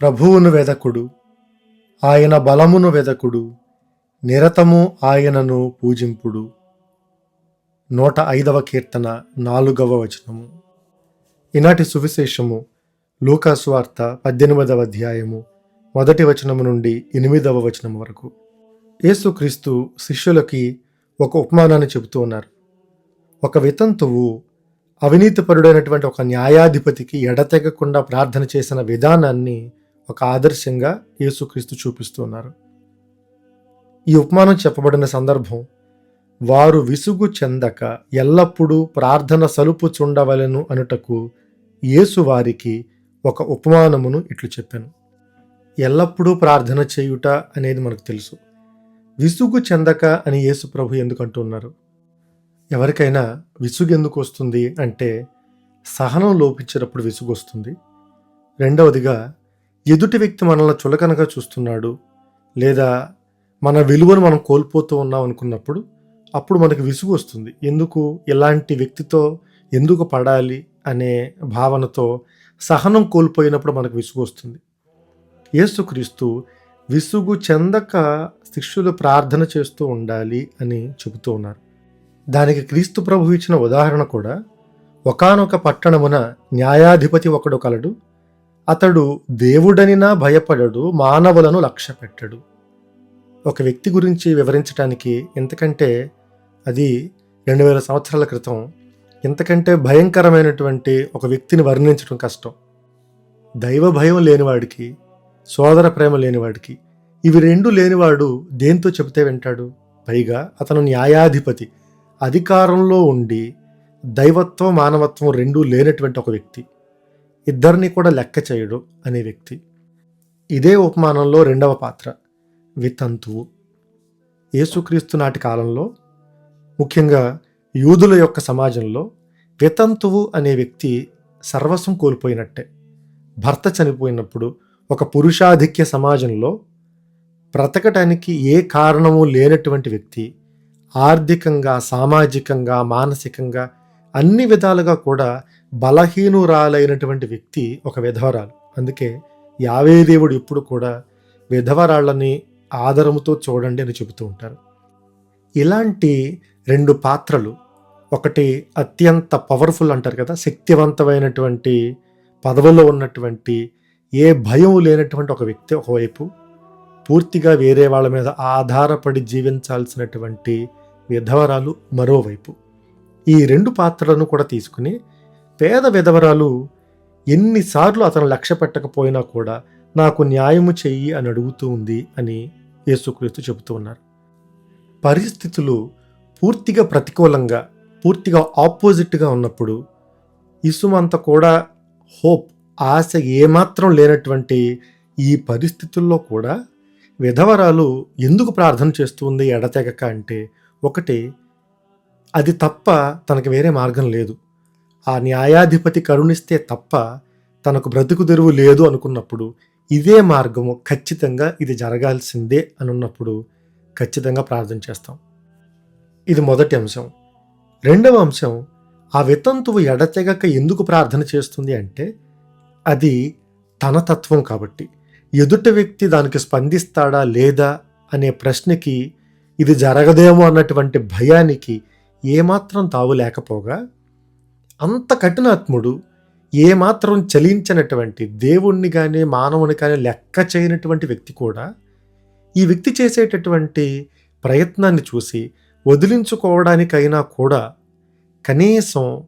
ప్రభువును వెదకుడు ఆయన బలమును వెదకుడు నిరతము ఆయనను పూజింపుడు. నూట ఐదవ కీర్తన నాలుగవ వచనము. ఈనాటి సువిశేషము లూకాసువార్త పద్దెనిమిదవ అధ్యాయము మొదటి వచనము నుండి ఎనిమిదవ వచనం వరకు. యేసుక్రీస్తు శిష్యులకి ఒక ఉపమానాన్ని చెబుతూ ఉన్నారు. ఒక వితంతువు అవినీతిపరుడైనటువంటి ఒక న్యాయాధిపతికి ఎడతెగకుండా ప్రార్థన చేసిన విధానాన్ని ఒక ఆదర్శంగా యేసుక్రీస్తు చూపిస్తున్నారు. ఈ ఉపమానం చెప్పబడిన సందర్భం వారు విసుగు చెందక ఎల్లప్పుడూ ప్రార్థన సలుపు చుండవలను అనుటకు యేసు వారికి ఒక ఉపమానమును ఇట్లు చెప్పాను. ఎల్లప్పుడూ ప్రార్థన చేయుట అనేది మనకు తెలుసు. విసుగు చెందక అని యేసు ప్రభు ఎందుకు అంటున్నారు? ఎవరికైనా విసుగు ఎందుకు వస్తుంది అంటే సహనం లోపించేటప్పుడు విసుగు వస్తుంది. రెండవదిగా ఎదుటి వ్యక్తి మనల్ని చులకనగా చూస్తున్నాడు లేదా మన విలువను మనం కోల్పోతూ ఉన్నాం అనుకున్నప్పుడు అప్పుడు మనకు విసుగు వస్తుంది. ఎందుకు? ఇలాంటి వ్యక్తితో ఎందుకు పడాలి అనే భావనతో సహనం కోల్పోయినప్పుడు మనకు విసుగు వస్తుంది. యేసుక్రీస్తు విసుగు చెందక శిష్యులు ప్రార్థన చేస్తూ ఉండాలి అని చెబుతూ ఉన్నారు. దానికి క్రీస్తు ప్రభు ఇచ్చిన ఉదాహరణ కూడా ఒకానొక పట్టణమున న్యాయాధిపతి ఒకడు కలడు. అతడు దేవుడనినా భయపడడు మానవులను లక్ష్య పెట్టడు ఒక వ్యక్తి గురించి వివరించడానికి ఎంతకంటే అది రెండు వేల సంవత్సరాల క్రితం ఇంతకంటే భయంకరమైనటువంటి ఒక వ్యక్తిని వర్ణించడం కష్టం. దైవ భయం లేనివాడికి సోదర ప్రేమ లేనివాడికి ఇవి రెండు లేనివాడు దేంతో చెబితే వింటాడు? పైగా అతను న్యాయాధిపతి అధికారంలో ఉండి దైవత్వం మానవత్వం రెండూ లేనటువంటి ఒక వ్యక్తి. ఇద్దరిని కూడా లెక్క చేయడు అనే వ్యక్తి. ఇదే ఉపమానంలో రెండవ పాత్ర వితంతువు. యేసుక్రీస్తు నాటి కాలంలో ముఖ్యంగా యూదుల యొక్క సమాజంలో వితంతువు అనే వ్యక్తి సర్వస్వం కోల్పోయినట్టే. భర్త చనిపోయినప్పుడు ఒక పురుషాధిక్య సమాజంలో బ్రతకటానికి ఏ కారణము లేనటువంటి వ్యక్తి ఆర్థికంగా సామాజికంగా మానసికంగా అన్ని విధాలుగా కూడా బలహీనురాలైనటువంటి వ్యక్తి ఒక విధవరాలు. అందుకే యావే దేవుడు ఇప్పుడు కూడా విధవరాళ్ళని ఆదరముతో చూడండి అని చెబుతూ ఉంటారు. ఇలాంటి రెండు పాత్రలు ఒకటి అత్యంత పవర్ఫుల్ అంటారు కదా శక్తివంతమైనటువంటి పదవిలో ఉన్నటువంటి ఏ భయం లేనటువంటి ఒక వ్యక్తి ఒకవైపు పూర్తిగా వేరే వాళ్ళ మీద ఆధారపడి జీవించాల్సినటువంటి విధవరాలు మరోవైపు. ఈ రెండు పాత్రలను కూడా తీసుకుని పేద విధవరాలు ఎన్నిసార్లు అతను లక్ష్య పెట్టకపోయినా కూడా నాకు న్యాయము చెయ్యి అని అడుగుతూ ఉంది అని యేసుక్రీస్తు చెబుతూ ఉన్నారు. పరిస్థితులు పూర్తిగా ప్రతికూలంగా పూర్తిగా ఆపోజిట్గా ఉన్నప్పుడు ఇసుమంత కూడా హోప్ ఆశ ఏమాత్రం లేనటువంటి ఈ పరిస్థితుల్లో కూడా విధవరాలు ఎందుకు ప్రార్థన చేస్తుంది ఎడతెగక అంటే ఒకటి అది తప్ప తనకి వేరే మార్గం లేదు. ఆ న్యాయాధిపతి కరుణిస్తే తప్ప తనకు బ్రతుకు తెరువు లేదు అనుకున్నప్పుడు ఇదే మార్గము ఖచ్చితంగా ఇది జరగాల్సిందే అని ఉన్నప్పుడు ఖచ్చితంగా ప్రార్థన చేస్తాం. ఇది మొదటి అంశం. రెండవ అంశం ఆ వితంతువు ఎడతెగక ఎందుకు ప్రార్థన చేస్తుంది అంటే అది తన తత్వం కాబట్టి. ఎదుటి వ్యక్తి దానికి స్పందిస్తాడా లేదా అనే ప్రశ్నకి ఇది జరగదేమో అన్నటువంటి భయానికి ఏమాత్రం తావు లేకపోగా అంత కఠినాత్ముడు ఏమాత్రం చలించినటువంటి దేవుణ్ణి కానీ మానవుని కానీ లెక్క చేయనటువంటి వ్యక్తి కూడా ఈ వ్యక్తి చేసేటటువంటి ప్రయత్నాన్ని చూసి వదిలించుకోవడానికైనా కూడా కనీసం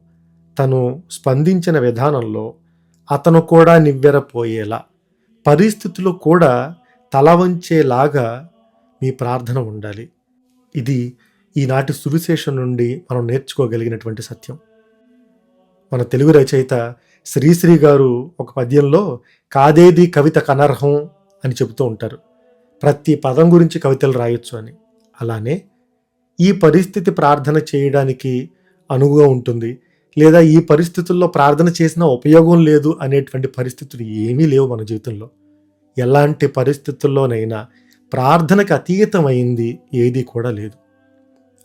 తను స్పందించిన విధానంలో అతను కూడా నివ్వెరపోయేలా పరిస్థితులు కూడా తల వంచేలాగా మీ ప్రార్థన ఉండాలి. ఇది ఈనాటి సువిశేషం నుండి మనం నేర్చుకోగలిగినటువంటి సత్యం. మన తెలుగు రచయిత శ్రీశ్రీ గారు ఒక పద్యంలో కాదేది కవిత కనర్హం అని చెబుతూ ఉంటారు. ప్రతి పదం గురించి కవితలు రాయొచ్చు అని. అలానే ఈ పరిస్థితి ప్రార్థన చేయడానికి అనువుగా ఉంటుంది. లేదా ఈ పరిస్థితుల్లో ప్రార్థన చేసిన ఉపయోగం లేదు అనేటువంటి పరిస్థితులు ఏమీ లేవు మన జీవితంలో. ఎలాంటి పరిస్థితుల్లోనైనా ప్రార్థనకు అతీతమైంది ఏది కూడా లేదు.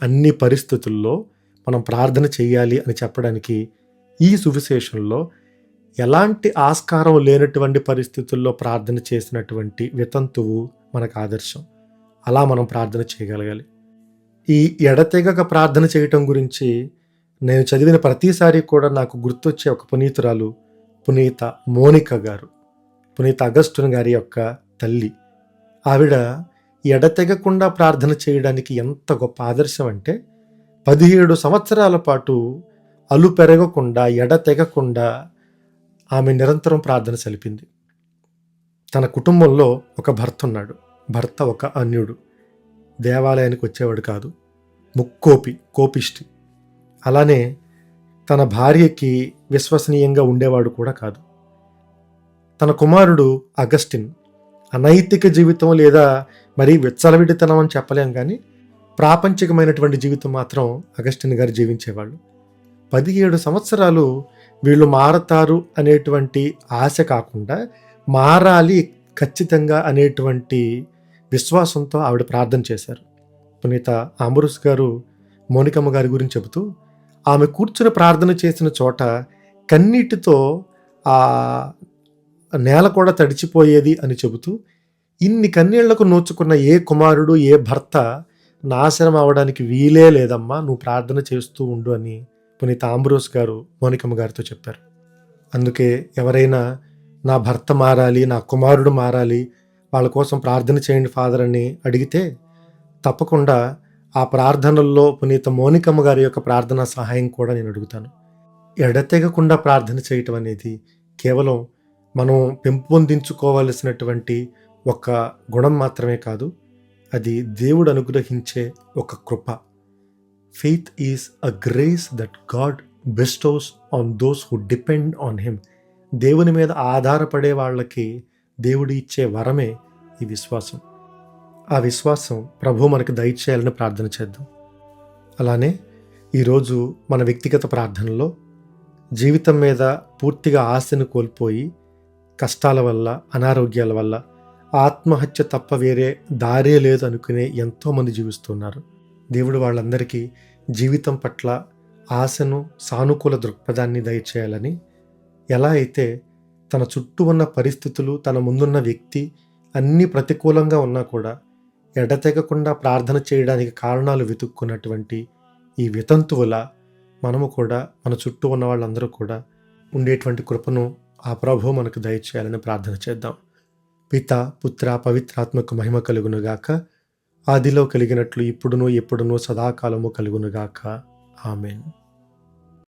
అన్ని పరిస్థితుల్లో మనం ప్రార్థన చేయాలి అని చెప్పడానికి ఈ సువిశేషంలో ఎలాంటి ఆస్కారం లేనటువంటి పరిస్థితుల్లో ప్రార్థన చేసినటువంటి వితంతువు మనకు ఆదర్శం. అలా మనం ప్రార్థన చేయగలగాలి. ఈ ఎడతెగక ప్రార్థన చేయటం గురించి నేను చదివిన ప్రతిసారి కూడా నాకు గుర్తొచ్చే ఒక పునీతురాలు పునీత మోనిక గారు పునీత అగస్టున్ గారి యొక్క తల్లి. ఆవిడ ఎడతెగకుండా ప్రార్థన చేయడానికి ఎంత గొప్ప ఆదర్శం అంటే పదిహేడు సంవత్సరాల పాటు అలు పెరగకుండా ఎడతెగకుండా ఆమె నిరంతరం ప్రార్థన సలిపింది తన కుటుంబంలో ఒక భర్త ఉన్నాడు. భర్త ఒక అన్యుడు. దేవాలయానికి వచ్చేవాడు కాదు. ముక్కోపి కోపిష్టి. అలానే తన భార్యకి విశ్వసనీయంగా ఉండేవాడు కూడా కాదు. తన కుమారుడు అగస్టిన్ అనైతిక జీవితం లేదా మరీ విచ్చలవిడితనం అని చెప్పలేం కానీ ప్రాపంచికమైనటువంటి జీవితం మాత్రం అగస్టిన్ గారు జీవించేవాళ్ళు. పదిహేడు సంవత్సరాలు వీళ్ళు మారతారు అనేటువంటి ఆశ కాకుండా మారాలి ఖచ్చితంగా అనేటువంటి విశ్వాసంతో ఆవిడ ప్రార్థన చేశారు. పునీత ఆంబరుస్ గారు మోనికమ్మ గారి గురించి చెబుతూ ఆమె కూర్చుని ప్రార్థన చేసిన చోట కన్నీటితో ఆ నేల కూడా తడిచిపోయేది అని చెబుతూ ఇన్ని కన్నీళ్ళకు నోచుకున్న ఏ కుమారుడు ఏ భర్త నాశనం అవడానికి వీలే లేదమ్మా నువ్వు ప్రార్థన చేస్తూ ఉండు అని పునీత ఆంబ్రోస్ గారు మోనికమ్మ గారితో చెప్పారు. అందుకే ఎవరైనా నా భర్త మారాలి నా కుమారుడు మారాలి వాళ్ళ కోసం ప్రార్థన చేయండి ఫాదర్ అని అడిగితే తప్పకుండా ఆ ప్రార్థనల్లో పునీత మోనికమ్మ గారి యొక్క ప్రార్థన సహాయం కూడా నేను అడుగుతాను. ఎడతెగకుండా ప్రార్థన చేయటం అనేది కేవలం మనం పెంపొందించుకోవలసినటువంటి ఒక గుణం మాత్రమే కాదు అది దేవుడు అనుగ్రహించే ఒక కృప. Faith is a grace that God bestows on those who depend on him దేవుని మీద ఆధారపడే వాళ్ళకి దేవుడు ఇచ్చే వరమే ఈ విశ్వాసం. ఆ విశ్వాసం ప్రభు మనకు దయచేయాలని ప్రార్థన చేద్దాం. అలానే ఈరోజు మన వ్యక్తిగత ప్రార్థనలో జీవితం మీద పూర్తిగా ఆశను కోల్పోయి కష్టాల వల్ల అనారోగ్యాల వల్ల ఆత్మహత్య తప్ప వేరే దారే లేదు అనుకునే ఎంతోమంది జీవిస్తున్నారు. దేవుడు వాళ్ళందరికీ జీవితం పట్ల ఆశను సానుకూల దృక్పథాన్ని దయచేయాలని ఎలా అయితే తన చుట్టూ ఉన్న పరిస్థితులు తన ముందున్న వ్యక్తి అన్నీ ప్రతికూలంగా ఉన్నా కూడా ఎడతెగకుండా ప్రార్థన చేయడానికి కారణాలు వెతుక్కున్నటువంటి ఈ వితంతువుల మనము కూడా మన చుట్టూ ఉన్న వాళ్ళందరూ కూడా ఉండేటువంటి కృపను ఆ ప్రభు మనకు దయచేయాలని ప్రార్థన చేద్దాం. పిత పుత్ర పవిత్రాత్మకు మహిమ కలుగునుగాక. ఆదిలో కలిగినట్లు ఇప్పుడునో ఎప్పుడునో సదాకాలము కలుగునుగాక. ఆమెన్.